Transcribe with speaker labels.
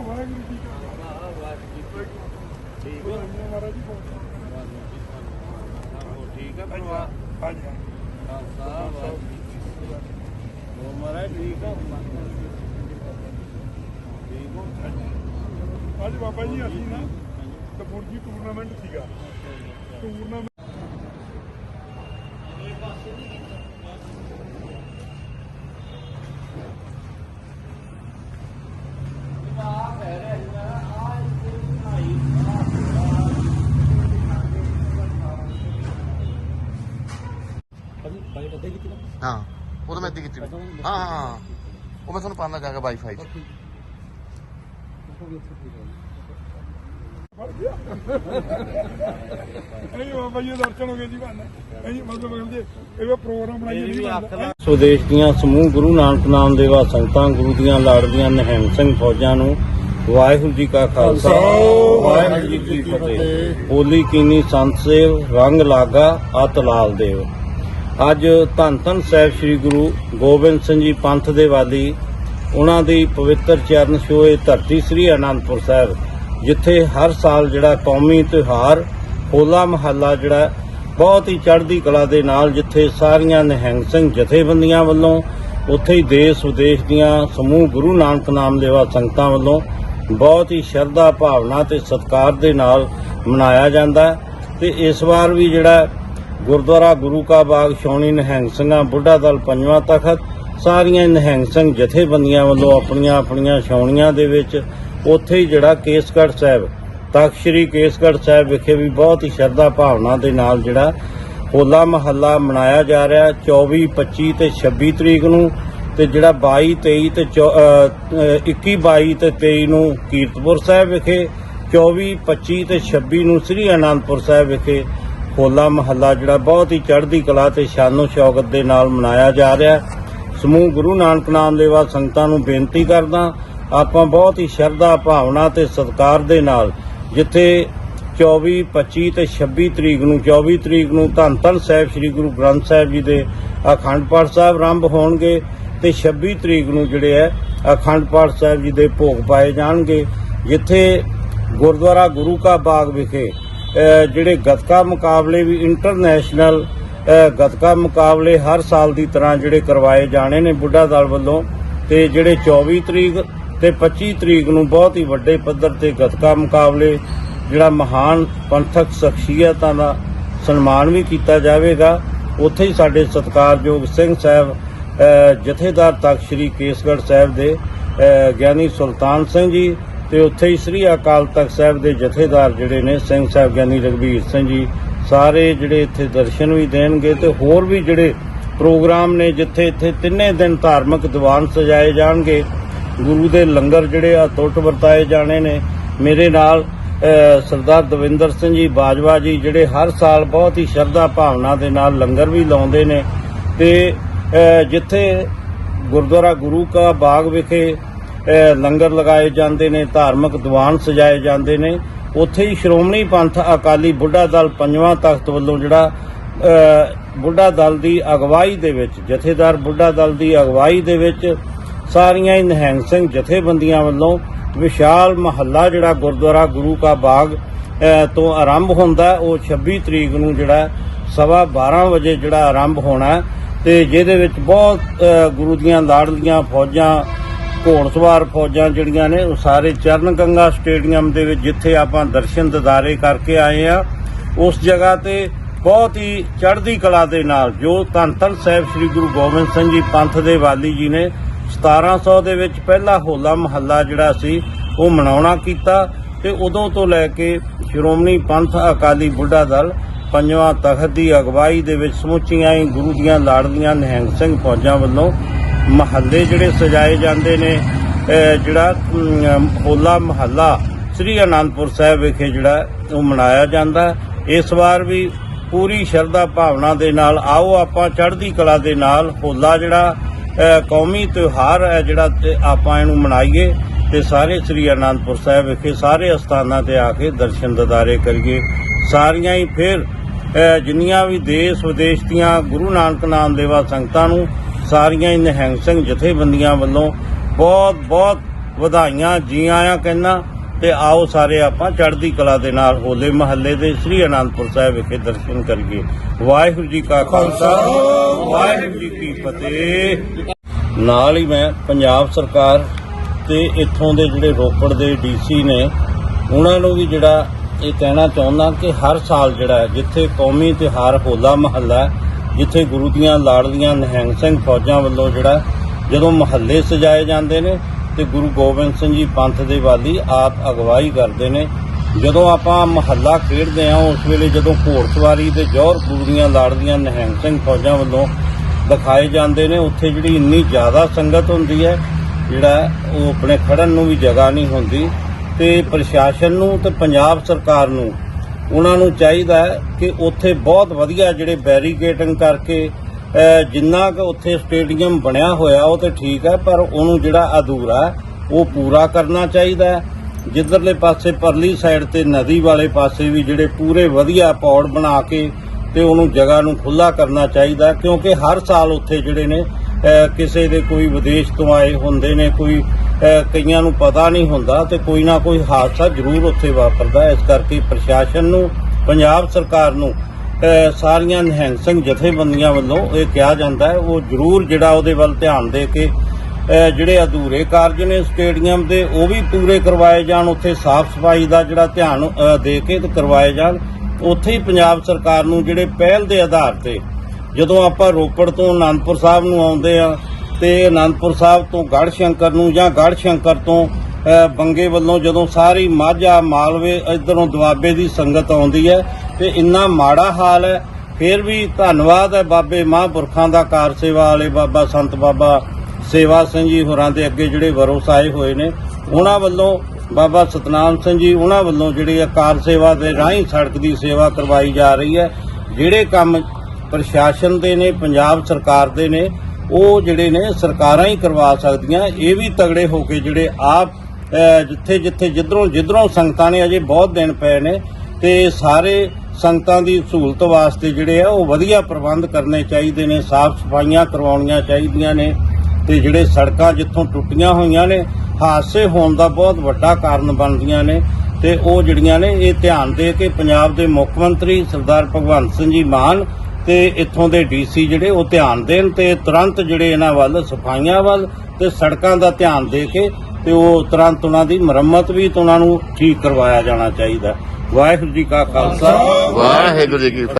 Speaker 1: ਵਾਹਿਗੁਰੂ ਜੀ ਕਾ
Speaker 2: ਠੀਕ
Speaker 1: ਵਾਹਿਗੁਰੂ ਮਹਾਰਾਜ ਜੀ
Speaker 2: ਠੀਕ ਹੈ ਪਰਿਵਾਰ
Speaker 1: ਹਾਂਜੀ
Speaker 2: ਖਾਲਸਾ ਹੋਰ ਮਹਾਰਾਜ ਠੀਕ ਆ ਠੀਕ ਹੋ
Speaker 1: ਅੱਜ ਬਾਬਾ ਜੀ, ਅਸੀਂ ਨਾ ਕਬੂਰਜੀ ਟੂਰਨਾਮੈਂਟ ਸੀਗਾ। ਟੂਰਨਾਮੈਂਟ
Speaker 3: ਹਾਂ ਉਹ ਤਾਂ ਮੈਂ ਇੱਦੀ ਕੀਤੀ ਵੀ। ਹਾਂ ਹਾਂ ਹਾਂ। ਉਹ ਮੈਂ ਤੁਹਾਨੂੰ ਪਾਉਂਦਾ ਜਾ ਕੇ ਵਾਈਫਾਈ 'ਚ।
Speaker 1: ਨਹੀਂ ਬਾਬਾ ਜੀ ਦੇ ਦਰਸ਼ਨ ਹੋ ਗਏ ਜੀ ਬੰਨ ਨਹੀਂ ਮਤਲਬ ਕਿ ਇਹ ਪ੍ਰੋਗਰਾਮ ਬਣਾਈਏ ਨਹੀਂ ਬਣਦਾ
Speaker 2: ਸੁਦੇਸ਼ ਦੀਆਂ ਸਮੂਹ ਗੁਰੂ ਨਾਨਕ ਨਾਮ ਦੇਵਾ ਸੰਗਤਾਂ ਗੁਰੂ ਦੀਆਂ ਲਾੜਦੀਆਂ ਨਿਹੰਗ ਸਿੰਘ ਫੌਜਾਂ ਨੂੰ ਵਾਹਿਗੁਰੂ ਜੀ ਕਾ ਖਾਲਸਾ ਵਾਹਿਗੁਰੂ ਜੀ ਕੀ ਫਤਿਹ। ਹੋਲੀ ਕੀਨੀ ਸੰਤ ਸੇਵ ਰੰਗ ਲਾਗਾ ਅਤ ਲਾਲ ਦੇਵ। ਅੱਜ ਧੰਨ ਧੰਨ ਸਾਹਿਬ ਸ੍ਰੀ ਗੁਰੂ ਗੋਬਿੰਦ ਸਿੰਘ ਜੀ ਪੰਥ ਦੇ ਵਾਲੀ ਉਹਨਾਂ ਦੀ ਪਵਿੱਤਰ ਚਰਨ ਛੋਏ ਧਰਤੀ ਸ੍ਰੀ ਅਨੰਦਪੁਰ ਸਾਹਿਬ, ਜਿੱਥੇ ਹਰ ਸਾਲ ਜਿਹੜਾ ਕੌਮੀ ਤਿਉਹਾਰ, ਹੋਲਾ ਮਹੱਲਾ ਜਿਹੜਾ ਬਹੁਤ ਹੀ ਚੜ੍ਹਦੀ ਕਲਾ ਦੇ ਨਾਲ ਜਿੱਥੇ ਸਾਰੀਆਂ ਨਿਹੰਗ ਸਿੰਘ ਜਥੇਬੰਦੀਆਂ ਵੱਲੋਂ, ਉੱਥੇ ਹੀ ਦੇਸ਼ ਵਿਦੇਸ਼ ਦੀਆਂ ਸਮੂਹ ਗੁਰੂ ਨਾਨਕ ਨਾਮ ਦੇਵਾ ਸੰਗਤਾਂ ਵੱਲੋਂ ਬਹੁਤ ਹੀ ਸ਼ਰਧਾ ਭਾਵਨਾ ਤੇ ਸਤਿਕਾਰ ਦੇ ਨਾਲ ਮਨਾਇਆ ਜਾਂਦਾ ਹੈ ਤੇ ਇਸ ਵਾਰ ਵੀ ਜਿਹੜਾ ਗੁਰਦੁਆਰਾ ਗੁਰੂ ਕਾ ਬਾਗ ਸ਼ੌਣੀ ਨਿਹੰਗ ਸਿੰਘਾਂ ਬੁੱਢਾ ਦਲ ਪੰਜਵਾਂ ਤਖਤ ਸਾਰੀਆਂ ਨਿਹੰਗ ਸਿੰਘ ਜਥੇਬੰਦੀਆਂ ਵੱਲੋਂ ਆਪਣੀਆਂ ਆਪਣੀਆਂ ਛਾਉਣੀਆਂ ਦੇ ਵਿੱਚ ਉੱਥੇ ਹੀ ਜਿਹੜਾ ਕੇਸਗੜ੍ਹ ਸਾਹਿਬ ਤਖਤ ਸ੍ਰੀ ਕੇਸਗੜ੍ਹ ਸਾਹਿਬ ਵਿਖੇ ਵੀ ਬਹੁਤ ਹੀ ਸ਼ਰਧਾ ਭਾਵਨਾ ਦੇ ਨਾਲ ਜਿਹੜਾ ਹੋਲਾ ਮਹੱਲਾ ਮਨਾਇਆ ਜਾ ਰਿਹਾ ਹੈ। 24 25 ਤੇ 26 ਤਰੀਕ ਨੂੰ ਤੇ ਜਿਹੜਾ 22 23 ਤੇ ਚੌ- ਅ, ਅ, 21 22 ਤੇ 23 ਨੂੰ ਕੀਰਤਪੁਰ ਸਾਹਿਬ ਵਿਖੇ 24 25 ਤੇ 26 ਨੂੰ ਸ੍ਰੀ ਅਨੰਦਪੁਰ ਸਾਹਿਬ ਵਿਖੇ ਹੋਲਾ ਮਹੱਲਾ ਜਿਹੜਾ ਬਹੁਤ ਹੀ ਚੜ੍ਹਦੀ ਕਲਾ ਤੇ ਸ਼ਾਨੋ ਸ਼ੌਕਤ ਦੇ ਨਾਲ ਮਨਾਇਆ ਜਾ ਰਿਹਾ ਸਮੂਹ ਗੁਰੂ ਨਾਨਕ ਨਾਮ ਦੇਵਾ ਸੰਗਤਾਂ ਨੂੰ ਬੇਨਤੀ ਕਰਦਾ ਆਪਾਂ ਬਹੁਤ ਹੀ ਸ਼ਰਧਾ, ਭਾਵਨਾ ਤੇ ਸਤਿਕਾਰ ਦੇ ਨਾਲ ਜਿੱਥੇ 24 25 ਤੇ 26 ਤਰੀਕ ਨੂੰ 24 ਤਰੀਕ ਨੂੰ ਧੰਨ ਧੰਨ ਸਾਹਿਬ ਸ੍ਰੀ ਗੁਰੂ ਗ੍ਰੰਥ ਸਾਹਿਬ ਜੀ ਦੇ ਅਖੰਡ ਪਾਠ ਸਾਹਿਬ ਆਰੰਭ ਹੋਣਗੇ ਤੇ 26 ਤਰੀਕ ਨੂੰ ਜਿਹੜੇ ਹੈ ਅਖੰਡ ਪਾਠ ਸਾਹਿਬ ਜੀ ਦੇ ਭੋਗ ਪਾਏ ਜਾਣਗੇ। ਜਿੱਥੇ ਗੁਰਦੁਆਰਾ ਗੁਰੂ ਕਾ ਬਾਗ ਵਿਖੇ ਜਿਹੜੇ ਗੱਤਕਾ ਮੁਕਾਬਲੇ ਵੀ ਇੰਟਰਨੈਸ਼ਨਲ ਗੱਤਕਾ ਮੁਕਾਬਲੇ ਹਰ ਸਾਲ ਦੀ ਤਰ੍ਹਾਂ ਜਿਹੜੇ ਕਰਵਾਏ ਜਾਣੇ ਨੇ ਬੁੱਢਾ ਦਲ ਵੱਲੋਂ ਤੇ ਜਿਹੜੇ 24 ਤਰੀਕ ਤੇ 25 ਤਰੀਕ ਨੂੰ ਬਹੁਤ ਹੀ ਵੱਡੇ ਪੱਧਰ ਤੇ ਗੱਤਕਾ ਮੁਕਾਬਲੇ, ਜਿਹੜਾ ਮਹਾਨ ਪੰਥਕ ਸ਼ਖਸੀਅਤਾਂ ਦਾ ਸਨਮਾਨ ਵੀ ਕੀਤਾ ਜਾਵੇਗਾ। ਉੱਥੇ ਹੀ ਸਾਡੇ ਸਤਿਕਾਰਯੋਗ ਸਿੰਘ ਸਾਹਿਬ ਜਥੇਦਾਰ ਤਖਤ ਸ੍ਰੀ ਕੇਸਗੜ੍ਹ ਸਾਹਿਬ ਦੇ ਗਿਆਨੀ ਸੁਲਤਾਨ ਸਿੰਘ ਜੀ ਤੇ ਉੱਥੇ ਹੀ ਸ੍ਰੀ ਅਕਾਲ ਤਖਤ ਸਾਹਿਬ ਦੇ ਜਥੇਦਾਰ ਜਿਹੜੇ ਨੇ, ਸਿੰਘ ਸਾਹਿਬ ਗਿਆਨੀ ਰਘਬੀਰ ਸਿੰਘ ਜੀ, ਸਾਰੇ ਜਿਹੜੇ ਇੱਥੇ ਦਰਸ਼ਨ ਵੀ ਦੇਣਗੇ ਤੇ ਹੋਰ ਵੀ ਜਿਹੜੇ ਪ੍ਰੋਗਰਾਮ ਨੇ ਜਿੱਥੇ ਇੱਥੇ ਤਿੰਨੇ ਦਿਨ ਧਾਰਮਿਕ ਦੀਵਾਨ ਸਜਾਏ ਜਾਣਗੇ, ਗੁਰੂ ਦੇ ਲੰਗਰ ਜਿਹੜੇ ਆ ਟੁੱਟ ਵਰਤਾਏ ਜਾਣੇ ਨੇ। ਮੇਰੇ ਨਾਲ ਸਰਦਾਰ ਦਵਿੰਦਰ ਸਿੰਘ ਜੀ ਬਾਜਵਾ ਜੀ ਜਿਹੜੇ ਹਰ ਸਾਲ ਬਹੁਤ ਹੀ ਸ਼ਰਧਾ ਭਾਵਨਾ ਦੇ ਨਾਲ ਲੰਗਰ ਵੀ ਲਾਉਂਦੇ ਨੇ ਤੇ ਜਿੱਥੇ ਗੁਰਦੁਆਰਾ ਗੁਰੂ ਕਾ ਬਾਗ ਵਿਖੇ ਲੰਗਰ ਲਗਾਏ ਜਾਂਦੇ ਨੇ, ਧਾਰਮਿਕ ਦੀਵਾਨ ਸਜਾਏ ਜਾਂਦੇ ਨੇ। ਉੱਥੇ ਹੀ ਸ਼੍ਰੋਮਣੀ ਪੰਥ ਅਕਾਲੀ ਬੁੱਢਾ ਦਲ ਪੰਜਵਾਂ ਤਖਤ ਵੱਲੋਂ ਜਿਹੜਾ ਬੁੱਢਾ ਦਲ ਦੀ ਅਗਵਾਈ ਦੇ ਵਿੱਚ, ਜਥੇਦਾਰ ਬੁੱਢਾ ਦਲ ਦੀ ਅਗਵਾਈ ਦੇ ਵਿੱਚ ਸਾਰੀਆਂ ਹੀ ਨਿਹੰਗ ਸਿੰਘ ਜਥੇਬੰਦੀਆਂ ਵੱਲੋਂ ਵਿਸ਼ਾਲ ਮਹੱਲਾ ਜਿਹੜਾ ਗੁਰਦੁਆਰਾ ਗੁਰੂ ਕਾ ਬਾਗ ਤੋਂ ਆਰੰਭ ਹੁੰਦਾ ਉਹ 26 ਤਰੀਕ ਨੂੰ ਜਿਹੜਾ ਸਵਾ 12 ਵਜੇ ਜਿਹੜਾ ਆਰੰਭ ਹੋਣਾ ਹੈ। ਤੇ ਜਿਹਦੇ ਵਿੱਚ ਬਹੁਤ ਗੁਰੂ ਦੀਆਂ ਲਾੜਲੀਆਂ ਫੌਜਾਂ ਘੋੜਸਵਾਰ ਫੌਜਾਂ ਜਿਹੜੀਆਂ ਨੇ, ਉਹ ਸਾਰੇ ਚਰਨ ਗੰਗਾ ਸਟੇਡੀਅਮ ਦੇ ਵਿੱਚ ਜਿੱਥੇ ਆਪਾਂ ਦਰਸ਼ਨ ਦਿਦਾਰੇ ਕਰਕੇ ਆਏ ਆ, ਉਸ ਜਗ੍ਹਾ ਤੇ ਬਹੁਤ ਹੀ ਚੜ੍ਹਦੀ ਕਲਾ ਦੇ ਨਾਲ, ਜੋ ਧੰਨ ਧੰਨ ਸਾਹਿਬ ਸ੍ਰੀ ਗੁਰੂ ਗੋਬਿੰਦ ਸਿੰਘ ਜੀ ਪੰਥ ਦੇ ਵਾਲੀ ਜੀ ਨੇ 1700 ਦੇ ਵਿੱਚ ਪਹਿਲਾ ਹੋਲਾ ਮਹੱਲਾ ਜਿਹੜਾ ਸੀ, ਉਹ ਮਨਾਉਣਾ ਕੀਤਾ ਤੇ ਉਦੋਂ ਤੋਂ ਲੈ ਕੇ ਸ਼੍ਰੋਮਣੀ ਪੰਥ ਅਕਾਲੀ ਬੁੱਢਾ ਦਲ ਪੰਜਵਾਂ ਤਖਤ ਦੀ ਅਗਵਾਈ ਦੇ ਵਿੱਚ ਸਮੁੱਚੀਆਂ ਹੀ ਗੁਰੂ ਦੀਆਂ ਲਾੜਲੀਆਂ ਨਿਹੰਗ ਸਿੰਘ ਫੌਜਾਂ ਵੱਲੋਂ ਮਹੱਲੇ ਜਿਹੜੇ ਸਜਾਏ ਜਾਂਦੇ ਨੇ ਜਿਹੜਾ ਹੋਲਾ ਮਹੱਲਾ ਸ੍ਰੀ ਅਨੰਦਪੁਰ ਸਾਹਿਬ ਵਿਖੇ ਜਿਹੜਾ ਉਹ ਮਨਾਇਆ ਜਾਂਦਾ। ਇਸ ਵਾਰ ਵੀ ਪੂਰੀ ਸ਼ਰਧਾ ਭਾਵਨਾ ਦੇ ਨਾਲ ਆਓ ਆਪਾਂ, ਚੜ੍ਹਦੀ ਕਲਾ ਦੇ ਨਾਲ ਹੋਲਾ ਜਿਹੜਾ ਕੌਮੀ ਤਿਉਹਾਰ ਹੈ ਜਿਹੜਾ ਆਪਾਂ ਇਹਨੂੰ ਮਨਾਈਏ ਤੇ ਸਾਰੇ ਸ੍ਰੀ ਅਨੰਦਪੁਰ ਸਾਹਿਬ ਵਿਖੇ ਸਾਰੇ ਅਸਥਾਨਾਂ ਤੇ ਆ ਕੇ ਦਰਸ਼ਨ ਦਿਦਾਰੇ ਕਰੀਏ। ਸਾਰੀਆਂ ਹੀ ਫਿਰ ਜਿੰਨੀਆਂ ਵੀ ਦੇਸ਼ ਵਿਦੇਸ਼ ਦੀਆਂ ਗੁਰੂ ਨਾਨਕ ਨਾਮ ਦੇਵਾ ਸੰਗਤਾਂ ਨੂੰ ਸਾਰੀਆਂ ਹੀ ਨਿਹੰਗ ਸਿੰਘ ਜਥੇਬੰਦੀਆਂ ਵੱਲੋਂ ਬਹੁਤ ਬਹੁਤ ਵਧਾਈਆਂ ਜੀ ਆਇਆਂ ਕਹਿੰਦਾ, ਤੇ ਆਓ ਸਾਰੇ ਆਪਾਂ ਚੜ੍ਹਦੀ ਕਲਾ ਦੇ ਨਾਲ ਹੋਲੇ ਮਹੱਲੇ ਦੇ ਸ੍ਰੀ ਅਨੰਦਪੁਰ ਸਾਹਿਬ ਵਿਖੇ ਦਰਸ਼ਨ ਕਰੀਏ। ਵਾਹਿਗੁਰੂ ਜੀ ਕਾ ਖਾਲਸਾ, ਵਾਹਿਗੁਰੂ ਜੀ ਕੀ ਫਤਿਹ। ਨਾਲ ਹੀ ਮੈਂ ਪੰਜਾਬ ਸਰਕਾਰ ਤੇ ਇੱਥੋਂ ਦੇ ਜਿਹੜੇ ਰੋਪੜ ਦੇ ਡੀਸੀ ਨੇ, ਉਹਨਾਂ ਨੂੰ ਵੀ ਜਿਹੜਾ ਇਹ ਕਹਿਣਾ ਚਾਹੁੰਦਾ ਕਿ ਹਰ ਸਾਲ ਜਿਹੜਾ ਜਿੱਥੇ ਕੌਮੀ ਤਿਉਹਾਰ ਹੋਲਾ ਮਹੱਲਾ ਜਿੱਥੇ ਗੁਰੂ ਦੀਆਂ ਲਾੜਲੀਆਂ ਨਿਹੰਗ ਸਿੰਘ ਫੌਜਾਂ ਵੱਲੋਂ ਜਿਹੜਾ ਜਦੋਂ ਮਹੱਲੇ ਸਜਾਏ ਜਾਂਦੇ ਨੇ ਤੇ ਗੁਰੂ ਗੋਬਿੰਦ ਸਿੰਘ ਜੀ ਪੰਥ ਦੇ ਵਾਲੀ ਆਪ ਅਗਵਾਈ ਕਰਦੇ ਨੇ, ਜਦੋਂ ਆਪਾਂ ਮਹੱਲਾ ਖੇਡਦੇ ਹਾਂ, ਉਸ ਵੇਲੇ ਜਦੋਂ ਘੋੜਸਵਾਰੀ ਤੇ ਜੋਹਰ ਗੁਰੂ ਦੀਆਂ ਲਾੜਲੀਆਂ ਨਿਹੰਗ ਸਿੰਘ ਫੌਜਾਂ ਵੱਲੋਂ ਦਿਖਾਏ ਜਾਂਦੇ ਨੇ, ਉੱਥੇ ਜਿਹੜੀ ਇੰਨੀ ਜ਼ਿਆਦਾ ਸੰਗਤ ਹੁੰਦੀ ਹੈ, ਜਿਹੜਾ ਉਹ ਆਪਣੇ ਖੜਨ ਨੂੰ ਵੀ ਜਗ੍ਹਾ ਨਹੀਂ ਹੁੰਦੀ ਤੇ ਪ੍ਰਸ਼ਾਸਨ ਨੂੰ ਤੇ ਪੰਜਾਬ ਸਰਕਾਰ ਨੂੰ ਉਹਨਾਂ ਨੂੰ ਚਾਹੀਦਾ ਕਿ ਉੱਥੇ ਬਹੁਤ ਵਧੀਆ ਜਿਹੜੇ ਬੈਰੀਕੇਟਿੰਗ ਕਰਕੇ ਜਿੰਨਾ ਕਿ ਉੱਥੇ ਸਟੇਡੀਅਮ ਬਣਿਆ ਹੋਇਆ ਉਹ ਤੇ ਠੀਕ ਹੈ, ਪਰ ਉਹਨੂੰ ਜਿਹੜਾ ਅਧੂਰਾ ਉਹ ਪੂਰਾ ਕਰਨਾ ਚਾਹੀਦਾ ਜਿੱਧਰਲੇ ਪਾਸੇ ਪਰਲੀ ਸਾਈਡ ਤੇ ਨਦੀ ਵਾਲੇ ਪਾਸੇ ਵੀ ਜਿਹੜੇ ਪੂਰੇ ਵਧੀਆ ਪੌੜ ਬਣਾ ਕੇ ਤੇ ਉਹਨੂੰ ਜਗ੍ਹਾ ਨੂੰ ਖੁੱਲਾ ਕਰਨਾ ਚਾਹੀਦਾ ਕਿਉਂਕਿ ਹਰ ਸਾਲ ਉੱਥੇ ਜਿਹੜੇ ਨੇ ਕਿਸੇ ਦੇ ਕੋਈ ਵਿਦੇਸ਼ ਤੋਂ ਆਏ ਹੁੰਦੇ ਨੇ, ਕੋਈ ਕਈਆਂ ਨੂੰ ਪਤਾ ਨਹੀਂ ਹੁੰਦਾ ਤੇ ਕੋਈ ਨਾ ਕੋਈ ਹਾਦਸਾ ਜ਼ਰੂਰ ਉੱਥੇ ਵਾਪਰਦਾ ਇਸ ਕਰਕੇ ਪ੍ਰਸ਼ਾਸਨ ਨੂੰ, ਪੰਜਾਬ ਸਰਕਾਰ ਨੂੰ ਸਾਰੀਆਂ ਨਿਹੰਗ ਸਿੰਘ ਜਥੇਬੰਦੀਆਂ ਵੱਲੋਂ ਇਹ ਕਿਹਾ ਜਾਂਦਾ ਹੈ, ਉਹ ਜ਼ਰੂਰ ਜਿਹੜਾ ਉਹਦੇ ਵੱਲ ਧਿਆਨ ਦੇ ਕੇ ਜਿਹੜੇ ਅਧੂਰੇ ਕਾਰਜ ਨੇ ਸਟੇਡੀਅਮ ਦੇ, ਉਹ ਵੀ ਪੂਰੇ ਕਰਵਾਏ ਜਾਣ, ਉੱਥੇ ਸਾਫ਼ ਸਫ਼ਾਈ ਦਾ ਜਿਹੜਾ ਧਿਆਨ ਦੇ ਕੇ ਤੇ ਕਰਵਾਏ ਜਾਣ। ਉੱਥੇ ਹੀ ਪੰਜਾਬ ਸਰਕਾਰ ਨੂੰ ਜਿਹੜੇ ਪਹਿਲ ਦੇ ਆਧਾਰ ਤੇ ਜਦੋਂ ਆਪਾਂ ਰੋਪੜ ਤੋਂ ਆਨੰਦਪੁਰ ਸਾਹਿਬ ਨੂੰ ਆਉਂਦੇ ਆ ਤੇ ਆਨੰਦਪੁਰ ਸਾਹਿਬ ਤੋਂ ਗੜ੍ਹ ਸ਼ੰਕਰ ਨੂੰ ਜਾਂ ਗੜ੍ਹ ਸ਼ੰਕਰ ਤੋਂ ਬੰਗੇ ਵੱਲੋਂ ਜਦੋਂ ਸਾਰੀ ਮਾਝਾ ਮਾਲਵੇ ਇਧਰੋਂ ਦੁਆਬੇ ਦੀ ਸੰਗਤ ਆਉਂਦੀ ਹੈ ਤੇ ਇੰਨਾ ਮਾੜਾ ਹਾਲ ਹੈ, ਫਿਰ ਵੀ ਧੰਨਵਾਦ ਹੈ ਬਾਬੇ ਮਹਾਂਪੁਰਖਾਂ ਦਾ ਕਾਰ ਸੇਵਾ ਵਾਲੇ ਬਾਬਾ ਸੰਤ ਬਾਬਾ ਸੇਵਾ ਸਿੰਘ ਜੀ ਹੋਰਾਂ ਦੇ ਅੱਗੇ ਜਿਹੜੇ ਵਰੋਸ ਆਏ ਹੋਏ ਨੇ, ਉਹਨਾਂ ਵੱਲੋਂ ਬਾਬਾ ਸਤਨਾਮ ਸਿੰਘ ਜੀ, ਉਹਨਾਂ ਵੱਲੋਂ ਜਿਹੜੀ ਇਹ ਕਾਰ ਸੇਵਾ ਦੇ ਰਾਹੀਂ ਸੜਕ ਦੀ ਸੇਵਾ ਕਰਵਾਈ ਜਾ ਰਹੀ ਹੈ, ਜਿਹੜੇ ਕੰਮ ਪ੍ਰਸ਼ਾਸਨ ਦੇ ਨੇ, ਪੰਜਾਬ ਸਰਕਾਰ ਦੇ ਨੇ ਉਹ ਜਿਹੜੇ ਨੇ ਸਰਕਾਰਾਂ ਹੀ ਕਰਵਾ ਸਕਦੀਆਂ, ਇਹ ਵੀ ਤਗੜੇ ਹੋ ਕੇ ਜਿਹੜੇ ਆਪ ਜਿੱਥੇ ਜਿੱਥੇ ਜਿੱਧਰੋਂ ਜਿੱਧਰੋਂ ਸੰਗਤਾਂ ਨੇ ਅਜੇ ਬਹੁਤ ਦਿਨ ਪਏ ਨੇ, ਤੇ ਸਾਰੇ ਸੰਗਤਾਂ ਦੀ ਸਹੂਲਤ ਵਾਸਤੇ ਜਿਹੜੇ ਆ, ਉਹ ਵਧੀਆ ਪ੍ਰਬੰਧ ਕਰਨੇ ਚਾਹੀਦੇ ਨੇ, ਸਾਫ਼ ਸਫਾਈਆਂ ਕਰਵਾਉਣੀਆਂ ਚਾਹੀਦੀਆਂ ਨੇ, ਤੇ ਜਿਹੜੇ ਸੜਕਾਂ ਜਿੱਥੋਂ ਟੁੱਟੀਆਂ ਹੋਈਆਂ ਨੇ, ਹਾਦਸੇ ਹੋਣ ਦਾ ਬਹੁਤ ਵੱਡਾ ਕਾਰਨ ਬਣਦੀਆਂ ਨੇ, ਤੇ ਉਹ ਜਿਹੜੀਆਂ ਨੇ, ਇਹ ਧਿਆਨ ਦੇ ਕੇ ਪੰਜਾਬ ਦੇ ਮੁੱਖ ਮੰਤਰੀ ਸਰਦਾਰ ਭਗਵੰਤ ਸਿੰਘ ਜੀ ਮਾਨ ਤੇ ਇੱਥੋਂ ਦੇ ਡੀਸੀ ਜਿਹੜੇ ਉਹ ਧਿਆਨ ਦੇਣ ਤੇ ਤੁਰੰਤ ਜਿਹੜੇ ਇਹਨਾਂ ਵੱਲ ਸਫਾਈਆਂ ਵੱਲ ਤੇ ਸੜਕਾਂ ਦਾ ਧਿਆਨ ਦੇ ਕੇ ਤੇ ਉਹ ਤੁਰੰਤ ਉਹਨਾਂ ਦੀ ਮੁਰੰਮਤ ਵੀ ਤੇ ਉਹਨਾਂ ਨੂੰ ਠੀਕ ਕਰਵਾਇਆ ਜਾਣਾ ਚਾਹੀਦਾ। ਵਾਹਿਗੁਰੂ ਜੀ ਕਾ ਖਾਲਸਾ।
Speaker 3: ਵਾਹਿਗੁਰੂ ਜੀ ਕੀ